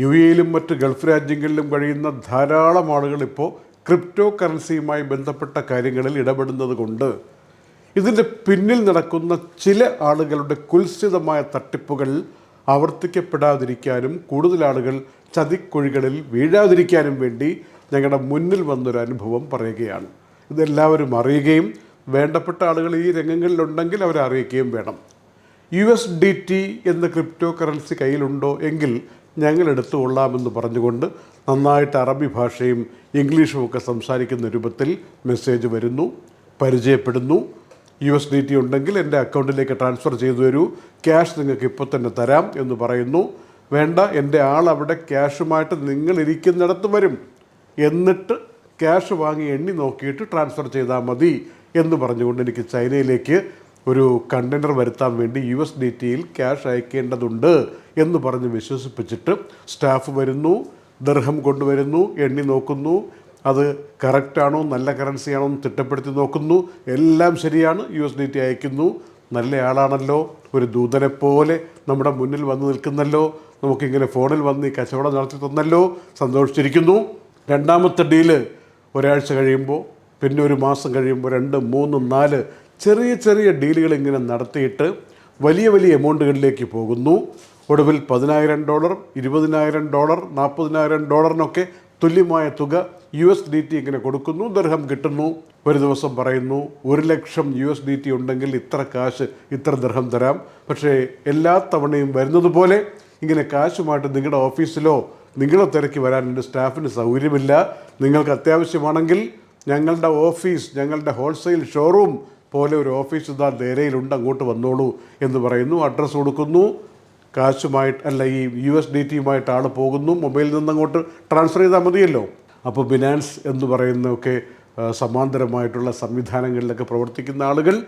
U എയിലും മറ്റ് Gulf രാജ്യങ്ങളിലും കഴിയുന്ന ധാരാളം ആളുകൾ ഇപ്പോൾ ക്രിപ്റ്റോ കറൻസിയുമായി ബന്ധപ്പെട്ട കാര്യങ്ങളിൽ ഇടപെടുന്നത് കൊണ്ട് ഇതിന്റെ പിന്നിൽ നടക്കുന്ന ചില ആളുകളുടെ കുൽസിതമായ തട്ടിപ്പുകൾ ആവർത്തിക്കപ്പെടാതിരിക്കാനും കൂടുതൽ ആളുകൾ ചതിക്കുഴികളിൽ വീഴാതിരിക്കാനും വേണ്ടി ഞങ്ങളുടെ മുന്നിൽ വന്നൊരു അനുഭവം പറയുകയാണ്. ഇതെല്ലാവരും അറിയുകയും വേണ്ടപ്പെട്ട ആളുകൾ ഈ രംഗങ്ങളിലുണ്ടെങ്കിൽ അവരെ അറിയിക്കുകയും വേണം. യു എസ് ഡി ടി എന്ന ക്രിപ്റ്റോ കറൻസി കയ്യിലുണ്ടോ എങ്കിൽ ഞങ്ങൾ എടുത്തു കൊള്ളാമെന്ന് പറഞ്ഞുകൊണ്ട് നന്നായിട്ട് അറബി ഭാഷയും ഇംഗ്ലീഷും ഒക്കെ സംസാരിക്കുന്ന രൂപത്തിൽ മെസ്സേജ് വരുന്നു പരിചയപ്പെടുന്നു. യു എസ് ഡി ടി ഉണ്ടെങ്കിൽ എന്റെ അക്കൗണ്ടിലേക്ക് ട്രാൻസ്ഫർ ചെയ്തു തരൂ. ക്യാഷ് നിങ്ങൾക്ക് ഇപ്പോൾ തന്നെ തരാം എന്ന് പറയുന്നു. വേണ്ട എന്റെ ആൾ അവിടെ ക്യാഷുമായിട്ട് നിങ്ങൾ ഇരിക്കുന്നിടത്ത് വരും. എന്നിട്ട് ക്യാഷ് വാങ്ങി എണ്ണി നോക്കിയിട്ട് ട്രാൻസ്ഫർ ചെയ്താൽ മതി എന്ന് പറഞ്ഞുകൊണ്ട് എനിക്ക് ചൈനയിലേക്ക് ഒരു കണ്ടെയ്നർ വരുത്താൻ വേണ്ടി യു എസ് ഡി ടിയിൽ ക്യാഷ് അയക്കേണ്ടതുണ്ട് എന്ന് പറഞ്ഞ് വിശ്വസിപ്പിച്ചിട്ട് സ്റ്റാഫ് വരുന്നു ദർഹം കൊണ്ടുവരുന്നു എണ്ണി നോക്കുന്നു. അത് കറക്റ്റാണോ നല്ല കറൻസിയാണോ എന്ന് തിട്ടപ്പെടുത്തി നോക്കുന്നു. എല്ലാം ശരിയാണ് യു എസ് ഡി ടി അയക്കുന്നു. നല്ലയാളാണല്ലോ ഒരു ദൂതനെ പോലെ നമ്മുടെ മുന്നിൽ വന്ന് നിൽക്കുന്നല്ലോ. നമുക്കിങ്ങനെ ഫോണിൽ വന്ന് ഈ കച്ചവടം നടത്തി തന്നല്ലോ. സന്തോഷിച്ചിരിക്കുന്നു. രണ്ടാമത്തെ ഡീൽ ഒരാഴ്ച കഴിയുമ്പോൾ പിന്നെ ഒരു മാസം കഴിയുമ്പോൾ രണ്ട് മൂന്ന് നാല് ചെറിയ ചെറിയ ഡീലുകൾ ഇങ്ങനെ നടത്തിയിട്ട് വലിയ വലിയ എമൗണ്ടുകളിലേക്ക് പോകുന്നു. ഒടുവിൽ പതിനായിരം ഡോളർ ഇരുപതിനായിരം ഡോളർ നാൽപ്പതിനായിരം ഡോളറിനൊക്കെ തുല്യമായ തുക യു എസ് ഡി ടി ഇങ്ങനെ കൊടുക്കുന്നു. ദർഹം കിട്ടുന്നു. ഒരു ദിവസം പറയുന്നു ഒരു lakh U S D T ഉണ്ടെങ്കിൽ ഇത്ര കാശ് ഇത്ര ദർഹം തരാം. പക്ഷേ എല്ലാ തവണയും വരുന്നത് പോലെ ഇങ്ങനെ കാശുമായിട്ട് നിങ്ങളുടെ ഓഫീസിലോ നിങ്ങളെ തിരക്കി വരാൻ എന്റെ സ്റ്റാഫിന് സൗകര്യമില്ല. നിങ്ങൾക്ക് അത്യാവശ്യമാണെങ്കിൽ ഞങ്ങളുടെ ഓഫീസ് ഞങ്ങളുടെ ഹോൾസെയിൽ ഷോറൂം പോലെ ഒരു ഓഫീസ് ഇതാ നേരയിലുണ്ട് അങ്ങോട്ട് വന്നോളൂ എന്ന് പറയുന്നു. അഡ്രസ്സ് കൊടുക്കുന്നു. കാശുമായിട്ട് അല്ല ഈ യു എസ് ഡി ടിയുമായിട്ട് ആൾ പോകുന്നു. മൊബൈലിൽ നിന്ന് അങ്ങോട്ട് ട്രാൻസ്ഫർ ചെയ്താൽ മതിയല്ലോ. അപ്പോൾ ബിനാൻസ് എന്ന് പറയുന്നതൊക്കെ സമാന്തരമായിട്ടുള്ള സംവിധാനങ്ങളിലൊക്കെ പ്രവർത്തിക്കുന്ന ആളുകൾ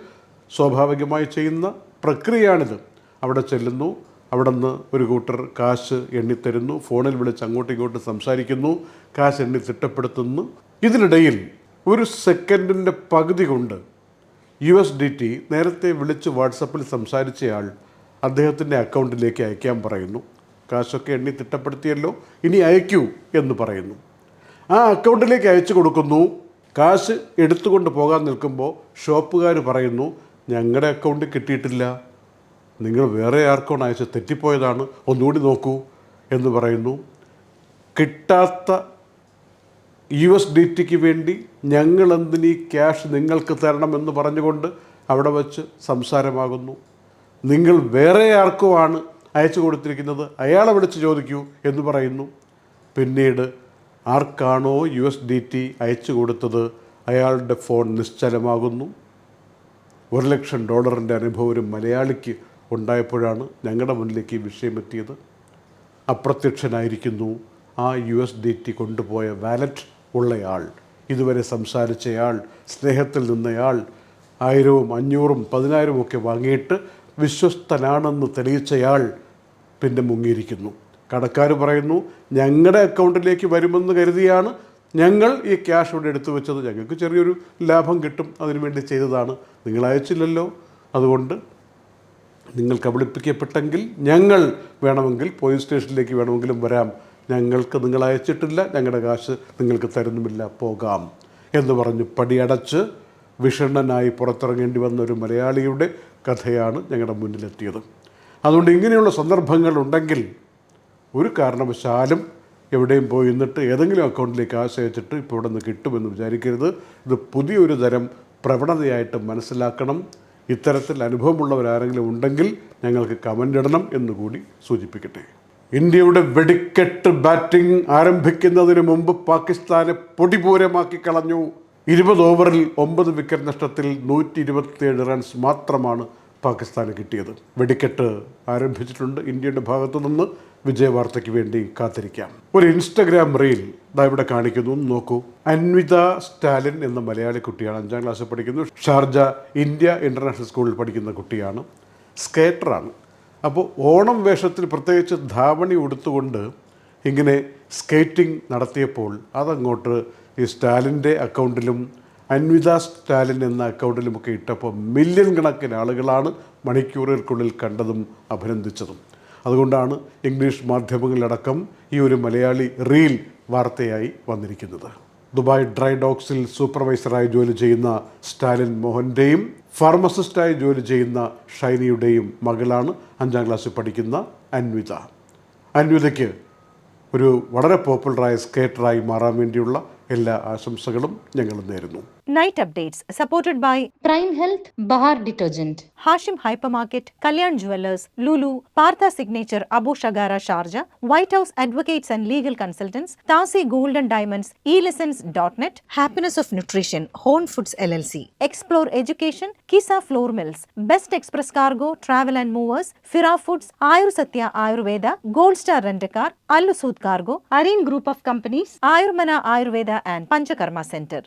സ്വാഭാവികമായി ചെയ്യുന്ന പ്രക്രിയയാണിത്. അവിടെ ചെല്ലുന്നു. അവിടെ നിന്ന് ഒരു കൂട്ടർ കാശ് എണ്ണിത്തരുന്നു. ഫോണിൽ വിളിച്ച് അങ്ങോട്ടും ഇങ്ങോട്ടും സംസാരിക്കുന്നു. കാശ് എണ്ണി തിട്ടപ്പെടുത്തുന്നു ഇതിനിടയിൽ ഒരു സെക്കൻഡിന്റെ പകുതി കൊണ്ട് യു എസ് ഡി ടി നേരത്തെ വിളിച്ച് വാട്സപ്പിൽ സംസാരിച്ചയാൾ അദ്ദേഹത്തിന്റെ അക്കൗണ്ടിലേക്ക് അയക്കാൻ പറയുന്നു. കാശൊക്കെ എണ്ണി തിട്ടപ്പെടുത്തിയല്ലോ ഇനി അയക്കൂ എന്ന് പറയുന്നു. ആ അക്കൗണ്ടിലേക്ക് അയച്ചു കൊടുക്കുന്നു. കാശ് എടുത്തുകൊണ്ട് പോകാൻ നിൽക്കുമ്പോൾ ഷോപ്പുകാർ പറയുന്നു ഞങ്ങളുടെ അക്കൗണ്ടിൽ കിട്ടിയിട്ടില്ല. നിങ്ങൾ വേറെ ആർക്കാണ് അയച്ച് തെറ്റിപ്പോയതാണ്. ഒന്നുകൂടി നോക്കൂ എന്ന് പറയുന്നു. കിട്ടാത്ത യു എസ് ഡി ടിക്ക് വേണ്ടി ഞങ്ങൾ എന്തിന് ഈ ക്യാഷ് നിങ്ങൾക്ക് തരണമെന്ന് പറഞ്ഞുകൊണ്ട് അവിടെ വച്ച് സംസാരമാകുന്നു. നിങ്ങൾ വേറെ ആർക്കും ആണ് അയച്ചു കൊടുത്തിരിക്കുന്നത്? അയാളെ വിളിച്ച് ചോദിക്കൂ എന്ന് പറയുന്നു. പിന്നീട് ആർക്കാണോ യു എസ് ഡി ടി അയച്ചു കൊടുത്തത്? അയാളുടെ ഫോൺ നിശ്ചലമാകുന്നു. ഒരു ലക്ഷം ഡോളറിന്റെ അനുഭവം ഒരു മലയാളിക്ക് ഉണ്ടായപ്പോഴാണ് ഞങ്ങളുടെ മുന്നിലേക്ക് ഈ വിഷയം എത്തിയത്. അപ്രത്യക്ഷനായിരിക്കുന്നു. ആ യു എസ് ഡി ടി കൊണ്ടുപോയ വാലറ്റ് ഉള്ളയാൾ ഇതുവരെ സംസാരിച്ചയാൾ സ്നേഹത്തിൽ നിന്നയാൾ ആയിരവും അഞ്ഞൂറും പതിനായിരവും ഒക്കെ വാങ്ങിയിട്ട് വിശ്വസ്തനാണെന്ന് തെളിയിച്ചയാൾ പിന്നെ മുങ്ങിയിരിക്കുന്നു. കടക്കാർ പറയുന്നു ഞങ്ങളുടെ അക്കൗണ്ടിലേക്ക് വരുമെന്ന് കരുതിയാണ് ഞങ്ങൾ ഈ ക്യാഷ് ഇവിടെ എടുത്തു വെച്ചത്. ഞങ്ങൾക്ക് ചെറിയൊരു ലാഭം കിട്ടും. അതിനുവേണ്ടി ചെയ്തതാണ്. നിങ്ങൾ അയച്ചില്ലല്ലോ. അതുകൊണ്ട് നിങ്ങൾ കബളിപ്പിക്കപ്പെട്ടെങ്കിൽ ഞങ്ങൾ വേണമെങ്കിൽ പോലീസ് സ്റ്റേഷനിലേക്ക് വേണമെങ്കിലും വരാം. ഞങ്ങൾക്ക് നിങ്ങൾ അയച്ചിട്ടില്ല ഞങ്ങളുടെ കാശ് നിങ്ങൾക്ക് തരുന്നുമില്ല പോകാം എന്ന് പറഞ്ഞ് പടിയടച്ച് വിഷണ്ണനായി പുറത്തിറങ്ങേണ്ടി വന്ന ഒരു മലയാളിയുടെ കഥയാണ് ഞങ്ങളുടെ മുന്നിലെത്തിയത്. അതുകൊണ്ട് ഇങ്ങനെയുള്ള സന്ദർഭങ്ങളുണ്ടെങ്കിൽ ഒരു കാരണവശാലും എവിടെയും പോയി നിന്നിട്ട് ഏതെങ്കിലും അക്കൗണ്ടിലേക്ക് കാശ് അയച്ചിട്ട് ഇപ്പോൾ ഇവിടെ നിന്ന് കിട്ടുമെന്ന് വിചാരിക്കരുത്. ഇത് പുതിയൊരു തരം പ്രവണതയായിട്ട് മനസ്സിലാക്കണം. ഇത്തരത്തിൽ അനുഭവമുള്ളവരാരെങ്കിലും ഉണ്ടെങ്കിൽ ഞങ്ങൾക്ക് കമന്റ് ഇടണം എന്നുകൂടി സൂചിപ്പിക്കട്ടെ. ഇന്ത്യയുടെ വെടിക്കെട്ട് ബാറ്റിംഗ് ആരംഭിക്കുന്നതിന് മുമ്പ് പാകിസ്ഥാനെ പൊടിപൂരമാക്കി കളഞ്ഞു. ഇരുപത് ഓവറിൽ ഒമ്പത് വിക്കറ്റ് നഷ്ടത്തിൽ നൂറ്റി ഇരുപത്തിയേഴ് റൺസ് മാത്രമാണ് പാകിസ്ഥാന് കിട്ടിയത്. വെടിക്കെട്ട് ആരംഭിച്ചിട്ടുണ്ട്. ഇന്ത്യയുടെ ഭാഗത്തു നിന്ന് വിജയവാർത്തയ്ക്ക് വേണ്ടി കാത്തിരിക്കാം. ഒരു ഇൻസ്റ്റഗ്രാം റീൽ ദാ ഇവിടെ കാണിക്കുന്നു. നോക്കൂ. അൻവിത സ്റ്റാലിൻ എന്ന മലയാളി കുട്ടിയാണ് അഞ്ചാം ക്ലാസ്സിൽ പഠിക്കുന്നു. ഷാർജ ഇന്ത്യ ഇന്റർനാഷണൽ സ്കൂളിൽ പഠിക്കുന്ന കുട്ടിയാണ്. സ്കേറ്ററാണ്. അപ്പോൾ ഓണം വേഷത്തിൽ പ്രത്യേകിച്ച് ധാവണി ഉടുത്തുകൊണ്ട് ഇങ്ങനെ സ്കേറ്റിംഗ് നടത്തിയപ്പോൾ അതങ്ങോട്ട് ഈ സ്റ്റാലിന്റെ അക്കൗണ്ടിലും അൻവിത സ്റ്റാലിൻ എന്ന അക്കൗണ്ടിലുമൊക്കെ ഇട്ടപ്പോൾ മില്യൺ കണക്കിന് ആളുകളാണ് മണിക്കൂറുകൾക്കുള്ളിൽ കണ്ടതും അഭിനന്ദിച്ചതും. അതുകൊണ്ടാണ് ഇംഗ്ലീഷ് മാധ്യമങ്ങളിലടക്കം ഈ ഒരു മലയാളി റീൽ വാർത്തയായി വന്നിരിക്കുന്നത്. ദുബായ് ഡ്രൈ ഡോക്സിൽ സൂപ്പർവൈസറായി ജോലി ചെയ്യുന്ന സ്റ്റാലിൻ മോഹന്റെയും ഫാർമസിസ്റ്റായി ജോലി ചെയ്യുന്ന ഷൈനിയുടെയും മകളാണ് അഞ്ചാം ക്ലാസ്സിൽ പഠിക്കുന്ന അന്വിത. അന്വിതയ്ക്ക് ഒരു വളരെ പോപ്പുലറായ സ്കേറ്ററായി മാറാൻ വേണ്ടിയുള്ള എല്ലാ ആശംസകളും ഞങ്ങൾ നേരുന്നു. Night updates supported by Prime Health Bahar Detergent. Hashim Hypermarket, Kalyan Jewelers, Lulu, Partha Signature, Abu Shagara Sharjah, White House Advocates and Legal Consultants, Tasi Golden Diamonds, eLessons.net, Happiness of Nutrition, Home Foods LLC, Explore Education, Kisa Flour Mills, Best Express Cargo, Travel and Movers, Fira Foods, Ayur Satya Ayurveda, Gold Star Rent-A-Car, Allusud Cargo, Areen Group of Companies, Ayurmana Ayurveda and Panchakarma Center.